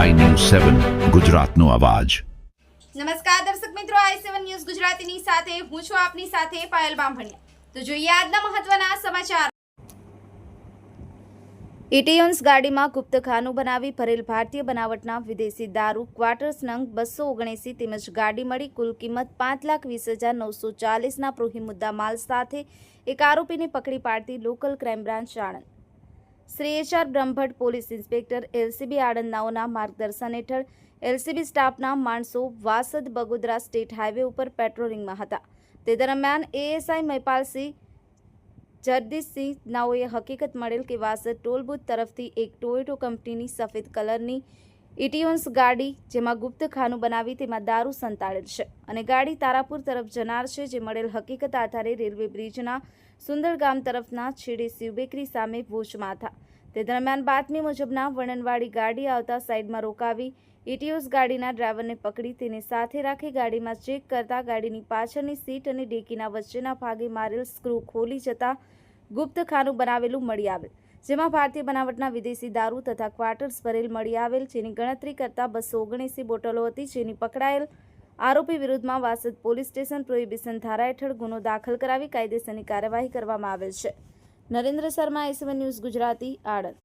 સેવન ગુજરાતનો અવાજ. નમસ્કાર દર્શક મિત્રો આઈ સેવન ન્યૂઝ ગુજરાતીની સાથે, હું છું આપની સાથે પાયલ બામભણિયા. તો જોઈએ આજના મહત્વના સમાચાર. ઇટીઓન્સ ગાડીમાં ગુપ્તખાનું બનાવી ભરેલ ભારતીય બનાવટના વિદેશી દારૂ ક્વાર્ટર્સ નંગ બસો ઓગણએંસી તેમજ ગાડી મળી કુલ કિંમત પાંચ લાખ વીસ હજાર નવસો ચાલીસના પ્રોહી મુદ્દા માલ સાથે એક આરોપીને પકડી પાડતી local crime branch Anand Shri H Brahmbhatt police inspector, LCB આણંદનાઓના માર્ગદર્શન હેઠળ એલસીબી સ્ટાફના માણસો વાસદ બગોદરા સ્ટેટ હાઈવે ઉપર પેટ્રોલિંગમાં હતા. તે દરમિયાન એએસઆઈ મહિપાલસિંહ જગદીશસિંહ નાઓએ હકીકત મળેલ કે વાસદ ટોલ બૂથ તરફથી એક ટોયોટો કંપનીની સફેદ કલરની ઇટિયોન્સ ગાડી જેમાં ગુપ્ત ખાનું બનાવી તેમાં દારૂ સંતાડેલ છે અને ગાડી તારાપુર તરફ જનાર છે જે મળેલ હકીકત આધારે રેલવે બ્રિજના સુંદર ગામ તરફના છેડે શિવબેકરી સામે ભોજમાં હતા. તે દરમિયાન બાતમી મુજબના વર્ણનવાળી ગાડી આવતા સાઈડમાં રોકાવી ઇટીઓસ ગાડીના ડ્રાઈવરને પકડી તેને સાથે રાખી ગાડીમાં ચેક કરતા ગાડીની પાછળની સીટ અને ડેકીના વચ્ચેના ભાગે મારેલ સ્ક્રૂ ખોલી જતા ગુપ્ત ખાનું બનાવેલું મળી આવેલ. જેમાં ભારતીય બનાવટના વિદેશી દારૂ તથા ક્વાર્ટર્સ ભરેલ મળી આવેલ, જેની ગણતરી કરતા બસો ઓગણીસી બોટલો હતી, જેની પકડાયેલ આરોપી વિરુદ્ધમાં વાસદ પોલીસ સ્ટેશન પ્રોહિબિશન ધારા હેઠળ ગુનો દાખલ કરાવી કાયદેસરની કાર્યવાહી કરવામાં આવેલ છે. Narendra Sharma S one news Gujarati, Anand.